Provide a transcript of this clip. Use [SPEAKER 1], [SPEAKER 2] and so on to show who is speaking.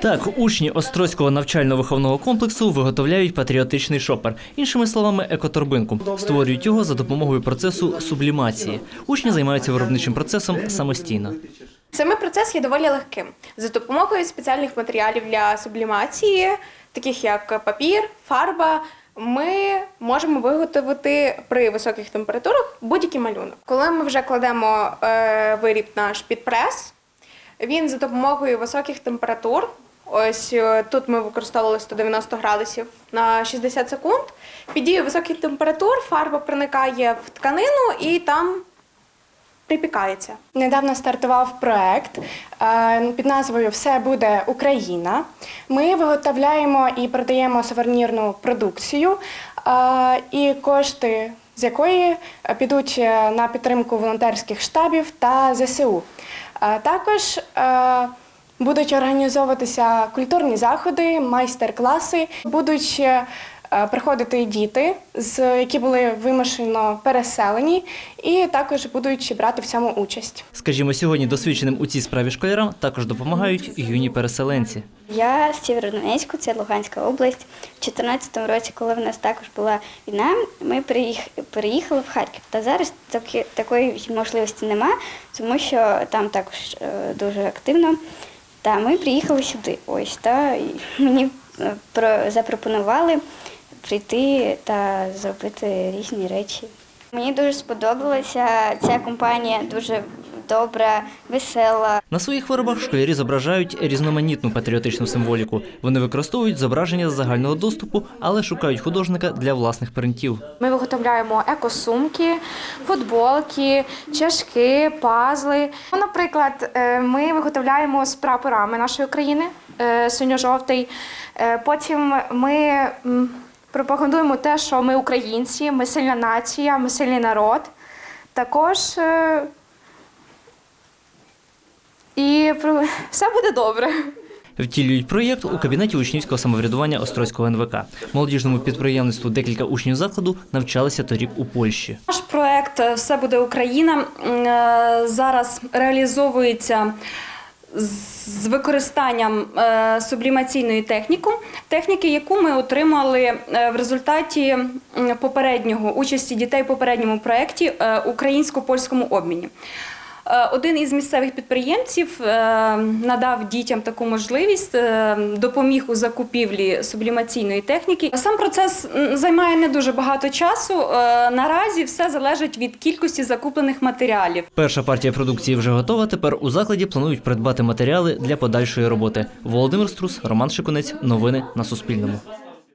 [SPEAKER 1] Так, учні Острозького навчально-виховного комплексу виготовляють патріотичний шопер, іншими словами, екоторбинку. Створюють його за допомогою процесу сублімації. Учні займаються виробничим процесом самостійно.
[SPEAKER 2] Самий процес є доволі легким. За допомогою спеціальних матеріалів для сублімації, таких як папір, фарба, ми можемо виготовити при високих температурах будь-який малюнок. Коли ми вже кладемо е, виріб наш під прес, він за допомогою високих температур. Ось е, тут ми використовували 190 градусів на 60 секунд. Під дією високих температур фарба проникає в тканину і там припікається.
[SPEAKER 3] Недавно стартував проект е, під назвою Все буде Україна. Ми виготовляємо і продаємо сувенірну продукцію, е, і кошти з якої підуть на підтримку волонтерських штабів та ЗСУ. Е, Також е, будуть організовуватися культурні заходи, майстер-класи, будуть приходити діти, з які були вимушено переселені, і також будуть брати в цьому участь.
[SPEAKER 1] Скажімо, сьогодні досвідченим у цій справі школярам також допомагають юні переселенці.
[SPEAKER 4] Я з Сєвєродонецьку, це Луганська область. У 2014 році, коли в нас також була війна, ми переїхали в Харків. Та зараз таки- такої можливості нема, тому що там також е, дуже активно. Та ми приїхали сюди. Ось та і мені е, про запропонували прийти та зробити різні речі. Мені дуже сподобалася ця компанія, дуже добра, весела.
[SPEAKER 1] На своїх виробах школярі зображають різноманітну патріотичну символіку. Вони використовують зображення з загального доступу, але шукають художника для власних принтів.
[SPEAKER 2] Ми виготовляємо екосумки, футболки, чашки, пазли. Ну, Наприклад, е, ми виготовляємо з прапорами нашої країни е, синьо-жовтий. Е, Потім ми пропагандуємо те, що ми українці, ми сильна нація, ми сильний народ. Також е, і про- все буде добре.
[SPEAKER 1] Втілюють проєкт у кабінеті учнівського самоврядування Острозького НВК. Молодіжному підприємництву декілька учнів закладу навчалися торік у Польщі.
[SPEAKER 5] Наш проект е, Все буде Україна е, зараз реалізовується з використанням е, сублімаційної техніки, техніки, яку ми отримали е, в результаті попереднього участі дітей в попередньому проєкті е, українсько-польському обміні. Е, Один із місцевих підприємців е, надав дітям таку можливість, е, допоміг у закупівлі сублімаційної техніки. Сам процес займає не дуже багато часу. Наразі все залежить від кількості закуплених матеріалів.
[SPEAKER 1] Перша партія продукції вже готова. Тепер у закладі планують придбати матеріали для подальшої роботи. Володимир Струс, Роман Шикунець. Новини на Суспільному.